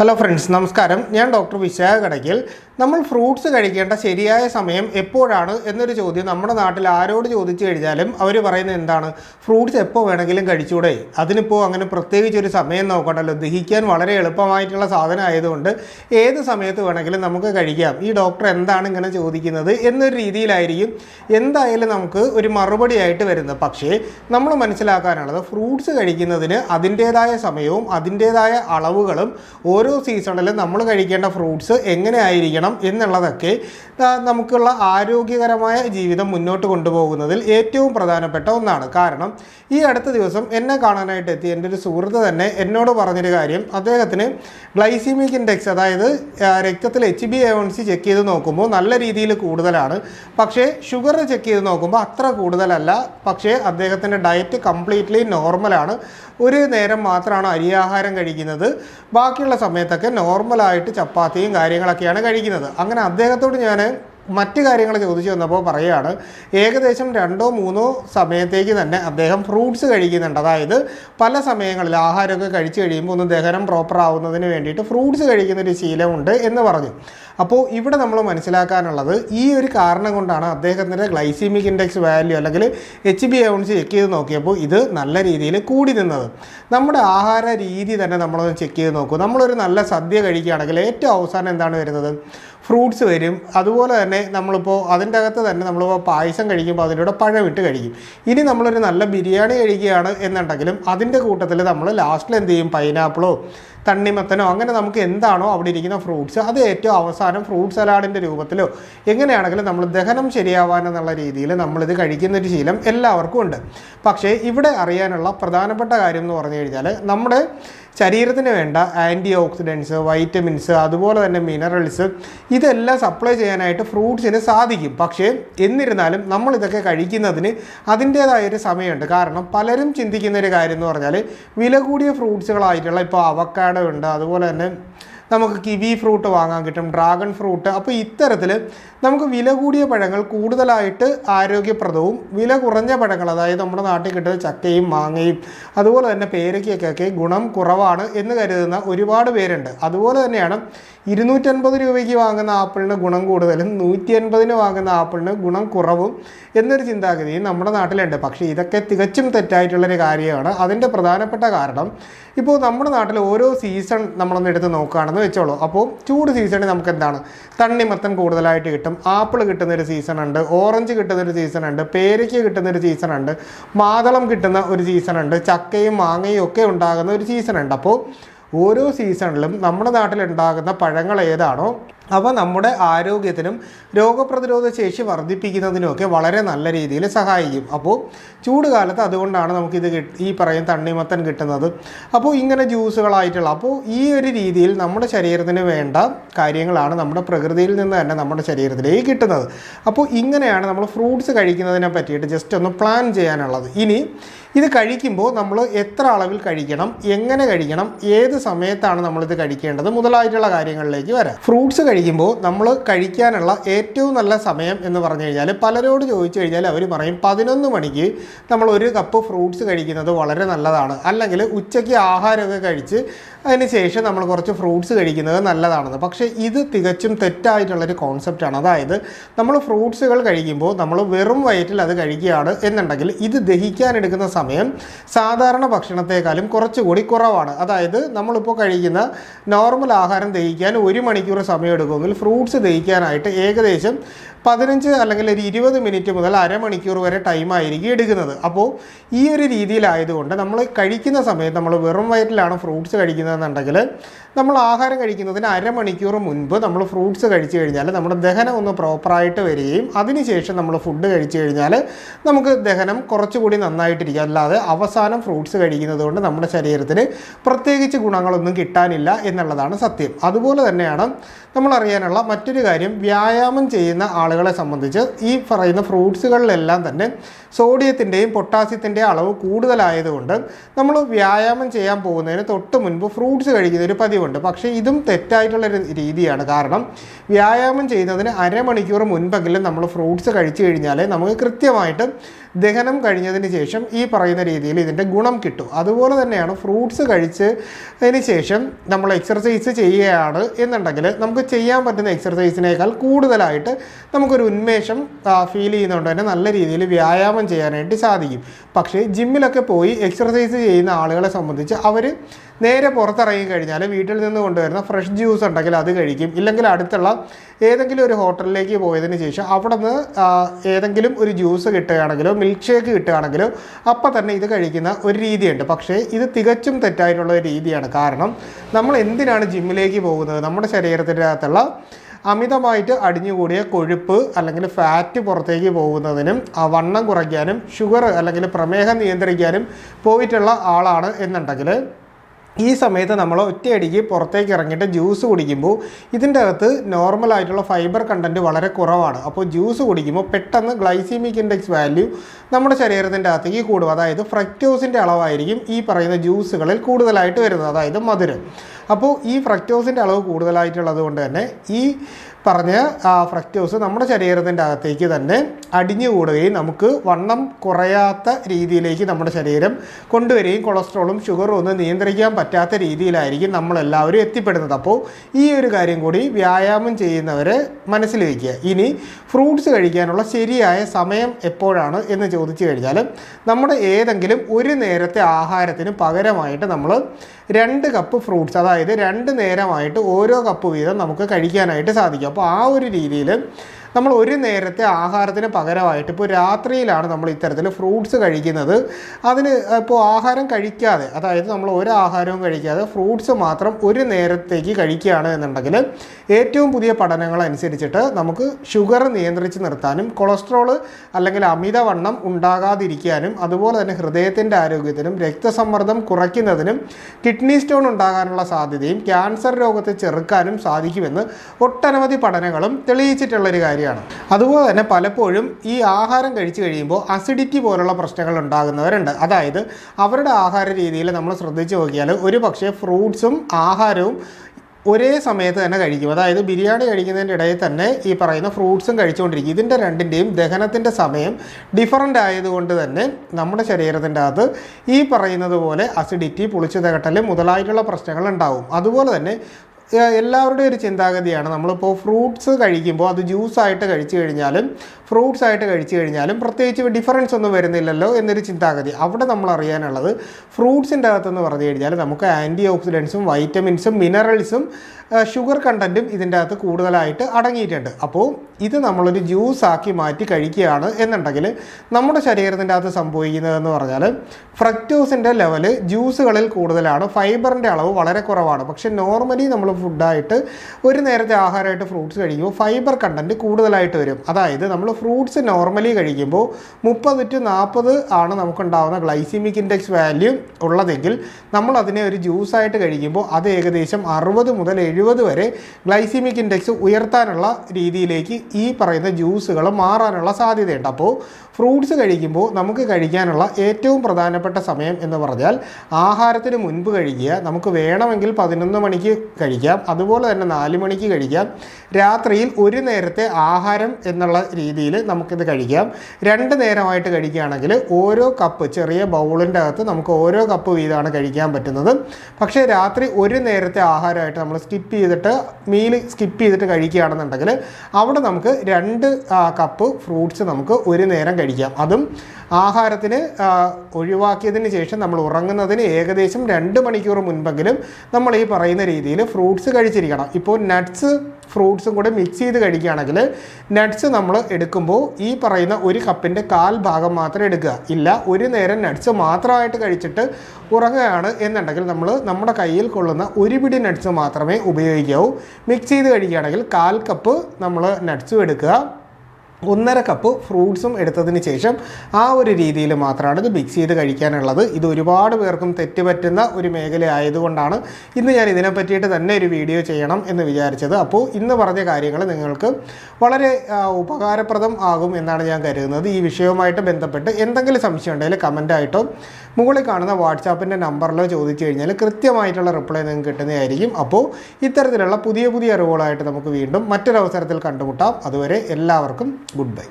Hello friends നമസ്കാരം. ഞാൻ doctor Vishakha Kadakkal നമ്മൾ ഫ്രൂട്ട്സ് കഴിക്കേണ്ട ശരിയായ സമയം എപ്പോഴാണ് എന്നൊരു ചോദ്യം നമ്മുടെ നാട്ടിൽ ആരോട് ചോദിച്ചു കഴിഞ്ഞാലും അവർ പറയുന്നത് എന്താണ്? ഫ്രൂട്ട്സ് എപ്പോൾ വേണമെങ്കിലും കഴിച്ചൂടെ? അതിനിപ്പോൾ അങ്ങനെ പ്രത്യേകിച്ച് ഒരു സമയം നോക്കണ്ടല്ലോ. ദഹിക്കാൻ വളരെ എളുപ്പമായിട്ടുള്ള സാധനം ആയതുകൊണ്ട് ഏത് സമയത്ത് വേണമെങ്കിലും നമുക്ക് കഴിക്കാം. ഈ ഡോക്ടർ എന്താണ് ഇങ്ങനെ ചോദിക്കുന്നത് എന്നൊരു രീതിയിലായിരിക്കും എന്തായാലും നമുക്ക് ഒരു മറുപടി ആയിട്ട് വരുന്നത്. പക്ഷേ നമ്മൾ മനസ്സിലാക്കാനുള്ളത് ഫ്രൂട്ട്സ് കഴിക്കുന്നതിന് അതിന്റേതായ സമയവും അതിന്റേതായ അളവുകളും ഓരോ സീസണിലും നമ്മൾ കഴിക്കേണ്ട ഫ്രൂട്ട്സ് എങ്ങനെ ആയിരിക്കണം എന്നുള്ളതൊക്കെ നമുക്കുള്ള ആരോഗ്യകരമായ ജീവിതം മുന്നോട്ട് കൊണ്ടുപോകുന്നതിൽ ഏറ്റവും പ്രധാനപ്പെട്ട ഒന്നാണ്. കാരണം ഈ അടുത്ത ദിവസം എന്നെ കാണാനായിട്ട് എത്തി എന്റെ ഒരു സുഹൃത്ത് തന്നെ എന്നോട് പറഞ്ഞൊരു കാര്യം. അദ്ദേഹത്തിന് ഗ്ലൈസീമിക് ഇൻഡെക്സ് അതായത് രക്തത്തിൽ H B A one C check ചെയ്ത് നോക്കുമ്പോൾ നല്ല രീതിയിൽ കൂടുതലാണ്. പക്ഷേ ഷുഗർ ചെക്ക് ചെയ്ത് നോക്കുമ്പോൾ അത്ര കൂടുതലല്ല. പക്ഷേ അദ്ദേഹത്തിന്റെ ഡയറ്റ് കംപ്ലീറ്റ്ലി നോർമലാണ് ഒരു നേരം മാത്രമാണ് അരിയാഹാരം കഴിക്കുന്നത്. ബാക്കിയുള്ള സമയത്തൊക്കെ നോർമലായിട്ട് ചപ്പാത്തിയും കാര്യങ്ങളൊക്കെയാണ് കഴിക്കുന്നത്. അങ്ങനെ അദ്ദേഹത്തോട് ഞാൻ മറ്റ് കാര്യങ്ങൾ ചോദിച്ചു വന്നപ്പോൾ പറയുകയാണ് ഏകദേശം രണ്ടോ മൂന്നോ സമയത്തേക്ക് തന്നെ അദ്ദേഹം ഫ്രൂട്ട്സ് കഴിക്കുന്നുണ്ട്. അതായത് പല സമയങ്ങളിൽ ആഹാരമൊക്കെ കഴിച്ചു കഴിയുമ്പോൾ ഒന്ന് ദഹനം പ്രോപ്പർ ആവുന്നതിന് വേണ്ടിയിട്ട് ഫ്രൂട്ട്സ് കഴിക്കുന്ന ഒരു ശീലമുണ്ട് എന്ന് പറഞ്ഞു. അപ്പോൾ ഇവിടെ നമ്മൾ മനസ്സിലാക്കാനുള്ളത് ഈ ഒരു കാരണം കൊണ്ടാണ് അദ്ദേഹത്തിന്റെ ഗ്ലൈസീമിക് ഇൻഡെക്സ് വാല്യൂ അല്ലെങ്കിൽ H B A ones check ചെയ്ത് നോക്കിയപ്പോൾ ഇത് നല്ല രീതിയിൽ കൂടി നിന്നത്. നമ്മുടെ ആഹാര രീതി തന്നെ നമ്മളൊന്ന് ചെക്ക് ചെയ്ത് നോക്കും. നമ്മളൊരു നല്ല സദ്യ കഴിക്കുകയാണെങ്കിൽ ഏറ്റവും അവസാനം എന്താണ് വരുന്നത്? ഫ്രൂട്ട്സ് വരും. അതുപോലെ തന്നെ നമ്മളിപ്പോൾ അതിന്റെ അകത്ത് തന്നെ നമ്മളിപ്പോൾ പായസം കഴിക്കുമ്പോൾ അതിന്റെ കൂടെ പഴമിട്ട് കഴിക്കും. ഇനി നമ്മളൊരു നല്ല ബിരിയാണി കഴിക്കുകയാണ് എന്നുണ്ടെങ്കിലും അതിന്റെ കൂട്ടത്തിൽ നമ്മൾ ലാസ്റ്റിൽ എന്ത് ചെയ്യും? പൈനാപ്പിളോ തണ്ണിമത്തനോ അങ്ങനെ നമുക്ക് എന്താണോ അവിടെ ഇരിക്കുന്ന ഫ്രൂട്ട്സ് അത് ഏറ്റവും അവസാനം ഫ്രൂട്ട് സലാഡിന്റെ രൂപത്തിലോ എങ്ങനെയാണെങ്കിലും നമ്മൾ ദഹനം ശരിയാവാനെന്നുള്ള രീതിയിൽ നമ്മളിത് കഴിക്കുന്ന ഒരു ശീലം എല്ലാവർക്കും ഉണ്ട്. പക്ഷേ ഇവിടെ അറിയാനുള്ള പ്രധാനപ്പെട്ട കാര്യം എന്ന് പറഞ്ഞു കഴിഞ്ഞാൽ നമ്മുടെ ശരീരത്തിന് വേണ്ട ആന്റി ഓക്സിഡൻസ് വൈറ്റമിൻസ് അതുപോലെ തന്നെ മിനറൽസ് ഇതെല്ലാം സപ്ലൈ ചെയ്യാനായിട്ട് ഫ്രൂട്ട്സിന് സാധിക്കും. പക്ഷേ എന്നിരുന്നാലും നമ്മൾ ഇതൊക്കെ കഴിക്കുന്നതിന് അതിന്റേതായ ഒരു സമയമുണ്ട്. കാരണം പലരും ചിന്തിക്കുന്ന ഒരു കാര്യം എന്ന് പറഞ്ഞാൽ വില കൂടിയ ഫ്രൂട്ട്സുകളായിട്ടുള്ള ഇപ്പോൾ അവക്കാഡോ ഉണ്ട് അതുപോലെ തന്നെ നമുക്ക് കിവി ഫ്രൂട്ട് വാങ്ങാൻ കിട്ടും ഡ്രാഗൺ ഫ്രൂട്ട്. അപ്പോൾ ഇത്തരത്തിൽ നമുക്ക് വില കൂടിയ പഴങ്ങൾ കൂടുതലായിട്ട് ആരോഗ്യപ്രദവും വില കുറഞ്ഞ പഴങ്ങൾ അതായത് നമ്മുടെ നാട്ടിൽ കിട്ടുന്ന ചക്കയും മാങ്ങയും അതുപോലെ തന്നെ പേരയ്ക്കൊക്കെ ഗുണം കുറവാണ് എന്ന് കരുതുന്ന ഒരുപാട് പേരുണ്ട്. അതുപോലെ തന്നെയാണ് ഇരുന്നൂറ്റൻപത് രൂപയ്ക്ക് വാങ്ങുന്ന ആപ്പിളിന് ഗുണം കൂടുതലും നൂറ്റി അൻപതിന് വാങ്ങുന്ന ആപ്പിളിന് ഗുണം കുറവും എന്നൊരു ചിന്താഗതിയും നമ്മുടെ നാട്ടിലുണ്ട്. പക്ഷേ ഇതൊക്കെ തികച്ചും തെറ്റായിട്ടുള്ളൊരു കാര്യമാണ്. അതിന്റെ പ്രധാനപ്പെട്ട കാരണം ഇപ്പോൾ നമ്മുടെ നാട്ടിൽ ഓരോ സീസൺ നമ്മളൊന്ന് എടുത്ത് നോക്കുകയാണെന്ന് വെച്ചോളൂ. അപ്പോൾ ചൂട് സീസണിൽ നമുക്ക് എന്താണ് തണ്ണിമത്തം കൂടുതലായിട്ട് കിട്ടും. ആപ്പിൾ കിട്ടുന്ന ഒരു സീസൺ ഉണ്ട്. ഓറഞ്ച് കിട്ടുന്ന ഒരു സീസൺ ഉണ്ട്. പേരയ്ക്ക് കിട്ടുന്ന ഒരു സീസൺ ഉണ്ട്. മാതളം കിട്ടുന്ന ഒരു സീസൺ ഉണ്ട്. ചക്കയും മാങ്ങയും ഒക്കെ ഉണ്ടാകുന്ന ഒരു സീസൺ ഉണ്ട്. അപ്പോൾ ഓരോ സീസണിലും നമ്മുടെ നാട്ടിലുണ്ടാകുന്ന പഴങ്ങൾ ഏതാണോ അവ നമ്മുടെ ആരോഗ്യത്തിനും രോഗപ്രതിരോധ ശേഷി വർദ്ധിപ്പിക്കുന്നതിനുമൊക്കെ വളരെ നല്ല രീതിയിൽ സഹായിക്കും. അപ്പോൾ ചൂട് കാലത്ത് അതുകൊണ്ടാണ് നമുക്കിത് ഈ പറയും തണ്ണിമത്തൻ കിട്ടുന്നത്. അപ്പോൾ ഇങ്ങനെ ജ്യൂസുകളായിട്ടുള്ള അപ്പോൾ ഈ ഒരു രീതിയിൽ നമ്മുടെ ശരീരത്തിന് വേണ്ട കാര്യങ്ങളാണ് നമ്മുടെ പ്രകൃതിയിൽ നിന്ന് തന്നെ നമ്മുടെ ശരീരത്തിലേക്ക് കിട്ടുന്നത്. അപ്പോൾ ഇങ്ങനെയാണ് നമ്മൾ ഫ്രൂട്ട്സ് കഴിക്കുന്നതിനെ പറ്റിയിട്ട് ജസ്റ്റ് ഒന്ന് പ്ലാൻ ചെയ്യാനുള്ളത്. ഇനി ഇത് കഴിക്കുമ്പോൾ നമ്മൾ എത്ര അളവിൽ കഴിക്കണം എങ്ങനെ കഴിക്കണം ഏത് സമയത്താണ് നമ്മളിത് കഴിക്കേണ്ടത് മുതലായിട്ടുള്ള കാര്യങ്ങളിലേക്ക് വരാം. ഫ്രൂട്ട്സ് കഴിക്കുമ്പോൾ നമ്മൾ കഴിക്കാനുള്ള ഏറ്റവും നല്ല സമയം എന്ന് പറഞ്ഞു കഴിഞ്ഞാൽ പലരോട് ചോദിച്ചു കഴിഞ്ഞാൽ അവർ പറയും പതിനൊന്ന് മണിക്ക് നമ്മൾ ഒരു കപ്പ് ഫ്രൂട്ട്സ് കഴിക്കുന്നത് വളരെ നല്ലതാണ്. അല്ലെങ്കിൽ ഉച്ചയ്ക്ക് ആഹാരമൊക്കെ കഴിച്ച് അതിന് ശേഷം നമ്മൾ കുറച്ച് ഫ്രൂട്ട്സ് കഴിക്കുന്നത് നല്ലതാണെന്ന്. പക്ഷേ ഇത് തികച്ചും തെറ്റായിട്ടുള്ളൊരു കോൺസെപ്റ്റാണ്. അതായത് നമ്മൾ ഫ്രൂട്ട്സുകൾ കഴിക്കുമ്പോൾ നമ്മൾ വെറും വയറ്റിൽ അത് കഴിക്കുകയാണ് എന്നുണ്ടെങ്കിൽ ഇത് ദഹിക്കാനെടുക്കുന്ന സമയം സാധാരണ ഭക്ഷണത്തെക്കാളും കുറച്ചുകൂടി കുറവാണ്. അതായത് നമ്മളിപ്പോൾ കഴിക്കുന്ന നോർമൽ ആഹാരം ദഹിക്കാൻ ഒരു മണിക്കൂർ സമയം എടുക്കുമെങ്കിൽ ഫ്രൂട്ട്സ് ദഹിക്കാനായിട്ട് ഏകദേശം പതിനഞ്ച് അല്ലെങ്കിൽ ഒരു ഇരുപത് മിനിറ്റ് മുതൽ അരമണിക്കൂർ വരെ ടൈം ആയിരിക്കും എടുക്കുന്നത്. അപ്പോൾ ഈ ഒരു രീതിയിലായതുകൊണ്ട് നമ്മൾ കഴിക്കുന്ന സമയത്ത് നമ്മൾ വെറും വയറ്റിലാണ് ഫ്രൂട്ട്സ് കഴിക്കുന്നതെന്നുണ്ടെങ്കിൽ നമ്മൾ ആഹാരം കഴിക്കുന്നതിന് അരമണിക്കൂർ മുൻപ് നമ്മൾ ഫ്രൂട്ട്സ് കഴിച്ചു കഴിഞ്ഞാൽ നമ്മുടെ ദഹനം ഒന്ന് പ്രോപ്പറായിട്ട് വരികയും അതിനുശേഷം നമ്മൾ ഫുഡ് കഴിച്ചു കഴിഞ്ഞാൽ നമുക്ക് ദഹനം കുറച്ചുകൂടി നന്നായിട്ടിരിക്കും. അല്ലാതെ അവസാനം ഫ്രൂട്ട്സ് കഴിക്കുന്നത് കൊണ്ട് നമ്മുടെ ശരീരത്തിന് പ്രത്യേകിച്ച് ഗുണങ്ങളൊന്നും കിട്ടാനില്ല എന്നുള്ളതാണ് സത്യം. അതുപോലെ തന്നെയാണ് നമ്മൾ അറിയാനുള്ള മറ്റൊരു കാര്യം വ്യായാമം ചെയ്യുന്ന ആളുകളെ സംബന്ധിച്ച് ഈ പറയുന്ന ഫ്രൂട്ട്സുകളിലെല്ലാം തന്നെ സോഡിയത്തിന്റെയും പൊട്ടാസ്യത്തിന്റെയും അളവ് കൂടുതലായതുകൊണ്ട് നമ്മൾ വ്യായാമം ചെയ്യാൻ പോകുന്നതിന് തൊട്ട് മുൻപ് ഫ്രൂട്ട്സ് കഴിക്കുന്ന ഒരു പതിവുണ്ട്. പക്ഷേ ഇതും തെറ്റായിട്ടുള്ളൊരു രീതിയാണ്. കാരണം വ്യായാമം ചെയ്യുന്നതിന് അരമണിക്കൂർ മുൻപെങ്കിലും നമ്മൾ ഫ്രൂട്ട്സ് കഴിച്ചു കഴിഞ്ഞാൽ നമുക്ക് കൃത്യമായിട്ട് ദഹനം കഴിഞ്ഞതിന് ശേഷം ഈ പറയുന്ന രീതിയിൽ ഇതിന്റെ ഗുണം കിട്ടും. അതുപോലെ തന്നെയാണ് ഫ്രൂട്ട്സ് കഴിച്ചതിന് ശേഷം നമ്മൾ എക്സർസൈസ് ചെയ്യുകയാണ് എന്നുണ്ടെങ്കിൽ നമുക്ക് ചെയ്യാൻ പറ്റുന്ന എക്സർസൈസിനേക്കാൾ കൂടുതലായിട്ട് നമുക്കൊരു ഉന്മേഷം ഫീൽ ചെയ്യുന്നതുകൊണ്ട് തന്നെ നല്ല രീതിയിൽ വ്യായാമം ചെയ്യാനായിട്ട് സാധിക്കും. പക്ഷേ ജിമ്മിലൊക്കെ പോയി എക്സർസൈസ് ചെയ്യുന്ന ആളുകളെ സംബന്ധിച്ച് അവർ നേരെ പുറത്തിറങ്ങി കഴിഞ്ഞാൽ വീട്ടിൽ നിന്ന് കൊണ്ടുവരുന്ന ഫ്രഷ് ജ്യൂസ് ഉണ്ടെങ്കിൽ അത് കഴിക്കും. ഇല്ലെങ്കിൽ അടുത്തുള്ള ഏതെങ്കിലും ഒരു ഹോട്ടലിലേക്ക് പോയതിന് ശേഷം അവിടെ നിന്ന് ഏതെങ്കിലും ഒരു ജ്യൂസ് കിട്ടുകയാണെങ്കിലോ മിൽക്ക് ഷേക്ക് കിട്ടുകയാണെങ്കിൽ അപ്പം തന്നെ ഇത് കഴിക്കുന്ന ഒരു രീതിയുണ്ട്. പക്ഷേ ഇത് തികച്ചും തെറ്റായിട്ടുള്ള ഒരു രീതിയാണ്. കാരണം നമ്മൾ എന്തിനാണ് ജിമ്മിലേക്ക് പോകുന്നത്? നമ്മുടെ ശരീരത്തിന്റെ അകത്തുള്ള അമിതമായിട്ട് അടിഞ്ഞുകൂടിയ കൊഴുപ്പ് അല്ലെങ്കിൽ ഫാറ്റ് പുറത്തേക്ക് പോകുന്നതിനും ആ വണ്ണം കുറയ്ക്കാനും ഷുഗർ അല്ലെങ്കിൽ പ്രമേഹം നിയന്ത്രിക്കാനും പോയിട്ടുള്ള ആളാണ് എന്നുണ്ടെങ്കിൽ ഈ സമയത്ത് നമ്മൾ ഒറ്റയടിക്ക് പുറത്തേക്ക് ഇറങ്ങിയിട്ട് ജ്യൂസ് കുടിക്കുമ്പോൾ ഇതിന്റെ അകത്ത് നോർമലായിട്ടുള്ള ഫൈബർ കണ്ടന്റ് വളരെ കുറവാണ്. അപ്പോൾ ജ്യൂസ് കുടിക്കുമ്പോൾ പെട്ടെന്ന് ഗ്ലൈസീമിക് ഇൻഡെക്സ് വാല്യൂ നമ്മുടെ ശരീരത്തിന്റെ അകത്തേക്ക് കൂടും. അതായത് ഫ്രക്ടോസിന്റെ അളവായിരിക്കും ഈ പറയുന്ന ജ്യൂസുകളിൽ കൂടുതലായിട്ട് വരുന്നത്. അതായത് മധുരം. അപ്പോൾ ഈ ഫ്രക്ടോസിന്റെ അളവ് കൂടുതലായിട്ടുള്ളത് കൊണ്ട് തന്നെ ഈ പറഞ്ഞ ഫ്രക്റ്റോസ് നമ്മുടെ ശരീരത്തിന്റെ അകത്തേക്ക് തന്നെ അടിഞ്ഞു അടിഞ്ഞുകൂടുകയും നമുക്ക് വണ്ണം കുറയാത്ത രീതിയിലേക്ക് നമ്മുടെ ശരീരം കൊണ്ടുവരികയും കൊളസ്ട്രോളും ഷുഗറും ഒന്നും നിയന്ത്രിക്കാൻ പറ്റാത്ത രീതിയിലായിരിക്കും നമ്മളെല്ലാവരും എത്തിപ്പെടുന്നത്. അപ്പോൾ ഈ ഒരു കാര്യം കൂടി വ്യായാമം ചെയ്യുന്നവർ മനസ്സിൽ വയ്ക്കുക ഇനി ഫ്രൂട്ട്സ് കഴിക്കാനുള്ള ശരിയായ സമയം എപ്പോഴാണ് എന്ന് ചോദിച്ചു കഴിഞ്ഞാൽ നമ്മുടെ ഏതെങ്കിലും ഒരു നേരത്തെ ആഹാരത്തിന് പകരമായിട്ട് നമ്മൾ രണ്ട് കപ്പ് ഫ്രൂട്ട്സ് അതായത് രണ്ട് നേരമായിട്ട് ഓരോ കപ്പ് വീതം നമുക്ക് കഴിക്കാനായിട്ട് സാധിക്കും. അപ്പോൾ ആ ഒരു രീതിയിൽ നമ്മൾ ഒരു നേരത്തെ ആഹാരത്തിന് പകരമായിട്ട് ഇപ്പോൾ രാത്രിയിലാണ് നമ്മൾ ഇത്തരത്തിൽ ഫ്രൂട്ട്സ് കഴിക്കുന്നത്. അതിന് ഇപ്പോൾ ആഹാരം കഴിക്കാതെ അതായത് നമ്മൾ ഒരു ആഹാരവും കഴിക്കാതെ ഫ്രൂട്ട്സ് മാത്രം ഒരു നേരത്തേക്ക് കഴിക്കുകയാണ് എന്നുണ്ടെങ്കിൽ ഏറ്റവും പുതിയ പഠനങ്ങൾ അനുസരിച്ചിട്ട് നമുക്ക് ഷുഗർ നിയന്ത്രിച്ച് നിർത്താനും കൊളസ്ട്രോൾ അല്ലെങ്കിൽ അമിതവണ്ണം ഉണ്ടാകാതിരിക്കാനും അതുപോലെ തന്നെ ഹൃദയത്തിന്റെ ആരോഗ്യത്തിനും രക്തസമ്മർദ്ദം കുറയ്ക്കുന്നതിനും കിഡ്നി സ്റ്റോൺ ഉണ്ടാകാനുള്ള സാധ്യതയും ക്യാൻസർ രോഗത്തെ ചെറുക്കാനും സാധിക്കുമെന്ന് ഒട്ടനവധി പഠനങ്ങളും തെളിയിച്ചിട്ടുള്ളൊരു കാര്യമാണ്. അതുപോലെ തന്നെ പലപ്പോഴും ഈ ആഹാരം കഴിച്ചു കഴിയുമ്പോൾ അസിഡിറ്റി പോലുള്ള പ്രശ്നങ്ങൾ ഉണ്ടാകുന്നവരുണ്ട്. അതായത് അവരുടെ ആഹാര രീതിയിൽ നമ്മൾ ശ്രദ്ധിച്ചു നോക്കിയാൽ ഒരു പക്ഷേ ഫ്രൂട്ട്സും ആഹാരവും ഒരേ സമയത്ത് തന്നെ കഴിക്കും. അതായത് ബിരിയാണി കഴിക്കുന്നതിന്റെ ഇടയിൽ തന്നെ ഈ പറയുന്ന ഫ്രൂട്ട്സും കഴിച്ചുകൊണ്ടിരിക്കും. ഇതിന്റെ രണ്ടിന്റെയും ദഹനത്തിന്റെ സമയം ഡിഫറന്റ് ആയതുകൊണ്ട് തന്നെ നമ്മുടെ ശരീരത്തിന്റെ അകത്ത് ഈ പറയുന്നത് പോലെ അസിഡിറ്റി പുളിച്ചു തകട്ടൽ മുതലായിട്ടുള്ള പ്രശ്നങ്ങൾ ഉണ്ടാവും. അതുപോലെ തന്നെ എല്ലാവരുടെയും ഒരു ചിന്താഗതിയാണ്. നമ്മളിപ്പോൾ ഫ്രൂട്ട്സ് കഴിക്കുമ്പോൾ അത് ജ്യൂസായിട്ട് കഴിച്ചു കഴിഞ്ഞാലും ഫ്രൂട്ട്സ് ആയിട്ട് കഴിച്ചു കഴിഞ്ഞാലും പ്രത്യേകിച്ച് ഡിഫറൻസ് ഒന്നും വരുന്നില്ലല്ലോ എന്നൊരു ചിന്താഗതി. അവിടെ നമ്മൾ അറിയാനുള്ളത് ഫ്രൂട്ട്സിന്റെ അകത്തെന്ന് പറഞ്ഞു കഴിഞ്ഞാൽ നമുക്ക് ആന്റി ഓക്സിഡൻസും വൈറ്റമിൻസും മിനറൽസും ഷുഗർ കണ്ടന്റും ഇതിന്റെ അകത്ത് കൂടുതലായിട്ട് അടങ്ങിയിട്ടുണ്ട്. അപ്പോൾ ഇത് നമ്മളൊരു ജ്യൂസാക്കി മാറ്റി കഴിക്കുകയാണ് എന്നുണ്ടെങ്കിൽ നമ്മുടെ ശരീരത്തിന്റെ അകത്ത് സംഭവിക്കുന്നതെന്ന് പറഞ്ഞാൽ ഫ്രക്ടോസിന്റെ ലെവൽ ജ്യൂസുകളിൽ കൂടുതലാണ്. ഫൈബറിന്റെ അളവ് വളരെ കുറവാണ്. പക്ഷേ നോർമലി നമ്മൾ ഫുഡായിട്ട് ഒരു നേരത്തെ ആഹാരമായിട്ട് ഫ്രൂട്ട്സ് കഴിക്കുമ്പോൾ ഫൈബർ കണ്ടന്റ് കൂടുതലായിട്ട് വരും. അതായത് നമ്മൾ ഫ്രൂട്ട്സ് നോർമലി കഴിക്കുമ്പോൾ മുപ്പത് ടു നാൽപ്പത് ആണ് നമുക്കുണ്ടാകുന്ന ഗ്ലൈസിമിക് ഇൻഡെക്സ് വാല്യൂ ഉള്ളതെങ്കിൽ നമ്മൾ അതിനെ ഒരു ജ്യൂസായിട്ട് കഴിക്കുമ്പോൾ അത് ഏകദേശം അറുപത് മുതൽ എഴുപത് വരെ ഗ്ലൈസിമിക് ഇൻഡെക്സ് ഉയർത്താനുള്ള രീതിയിലേക്ക് ഈ പറയുന്ന ജ്യൂസുകൾ മാറാനുള്ള സാധ്യതയുണ്ട്. അപ്പോൾ ഫ്രൂട്ട്സ് കഴിക്കുമ്പോൾ നമുക്ക് കഴിക്കാനുള്ള ഏറ്റവും പ്രധാനപ്പെട്ട സമയം എന്ന് പറഞ്ഞാൽ ആഹാരത്തിന് മുൻപ് കഴിക്കുക. നമുക്ക് വേണമെങ്കിൽ പതിനൊന്ന് മണിക്ക് കഴിക്കാം. അതുപോലെ തന്നെ നാല് മണിക്ക് കഴിക്കാം. രാത്രിയിൽ ഒരു നേരത്തെ ആഹാരം എന്നുള്ള രീതിയിൽ നമുക്കിത് കഴിക്കാം. രണ്ട് നേരമായിട്ട് കഴിക്കുകയാണെങ്കിൽ ഓരോ കപ്പ് ചെറിയ ബൗളിന്റെ അകത്ത് നമുക്ക് ഓരോ കപ്പ് വീതമാണ് കഴിക്കാൻ പറ്റുന്നത്. പക്ഷേ രാത്രി ഒരു നേരത്തെ ആഹാരമായിട്ട് നമ്മൾ സ്കിപ്പ് ചെയ്തിട്ട് മീൽ സ്കിപ്പ് ചെയ്തിട്ട് കഴിക്കുകയാണെന്നുണ്ടെങ്കിൽ അവിടെ നമുക്ക് രണ്ട് കപ്പ് ഫ്രൂട്ട്സ് നമുക്ക് ഒരു നേരം കഴിക്കാം. അതും ആഹാരത്തിന് ഒഴിവാക്കിയതിന് ശേഷം നമ്മൾ ഉറങ്ങുന്നതിന് ഏകദേശം രണ്ട് മണിക്കൂർ മുൻപെങ്കിലും നമ്മൾ ഈ പറയുന്ന രീതിയിൽ ഫ്രൂട്ട്സ് കഴിച്ചിരിക്കണം. ഇപ്പോൾ നട്ട്സ് ഫ്രൂട്ട്സും കൂടെ മിക്സ് ചെയ്ത് കഴിക്കുകയാണെങ്കിൽ നട്ട്സ് നമ്മൾ എടുക്കുമ്പോൾ ഈ പറയുന്ന ഒരു കപ്പിന്റെ കാൽ ഭാഗം മാത്രം എടുക്കുക. ഇല്ല ഒരു നേരം നട്ട്സ് മാത്രമായിട്ട് കഴിച്ചിട്ട് ഉറങ്ങുകയാണ് എന്നുണ്ടെങ്കിൽ നമ്മൾ നമ്മുടെ കയ്യിൽ കൊള്ളുന്ന ഒരു പിടി നട്ട്സ് മാത്രമേ ഉപയോഗിക്കാവൂ. മിക്സ് ചെയ്ത് കഴിക്കുകയാണെങ്കിൽ കാൽ കപ്പ് നമ്മൾ നട്ട്സും എടുക്കുക. ഒന്നര കപ്പ് ഫ്രൂട്ട്സും എടുത്തതിന് ശേഷം ആ ഒരു രീതിയിൽ മാത്രമാണ് ഇത് മിക്സ് ചെയ്ത് കഴിക്കാനുള്ളത്. ഇത് ഒരുപാട് പേർക്കും തെറ്റുപറ്റുന്ന ഒരു മേഖല ആയതുകൊണ്ടാണ് ഇന്ന് ഞാൻ ഇതിനെ പറ്റിയിട്ട് തന്നെ ഒരു വീഡിയോ ചെയ്യണം എന്ന് വിചാരിച്ചത്. അപ്പോൾ ഇന്ന് പറഞ്ഞ കാര്യങ്ങൾ നിങ്ങൾക്ക് വളരെ ഉപകാരപ്രദം ആകും എന്നാണ് ഞാൻ കരുതുന്നത്. ഈ വിഷയവുമായിട്ട് ബന്ധപ്പെട്ട് എന്തെങ്കിലും സംശയം ഉണ്ടെങ്കിൽ കമന്റായിട്ടോ മുകളിൽ കാണുന്ന വാട്സാപ്പിന്റെ നമ്പറിലോ ചോദിച്ചു കഴിഞ്ഞാൽ കൃത്യമായിട്ടുള്ള റിപ്ലൈ നിങ്ങൾക്ക് കിട്ടുന്നതായിരിക്കും. അപ്പോൾ ഇത്തരത്തിലുള്ള പുതിയ പുതിയ അറിവുകളായിട്ട് നമുക്ക് വീണ്ടും മറ്റൊരവസരത്തിൽ കണ്ടുമുട്ടാം. അതുവരെ എല്ലാവർക്കും ഗുഡ് ബൈ.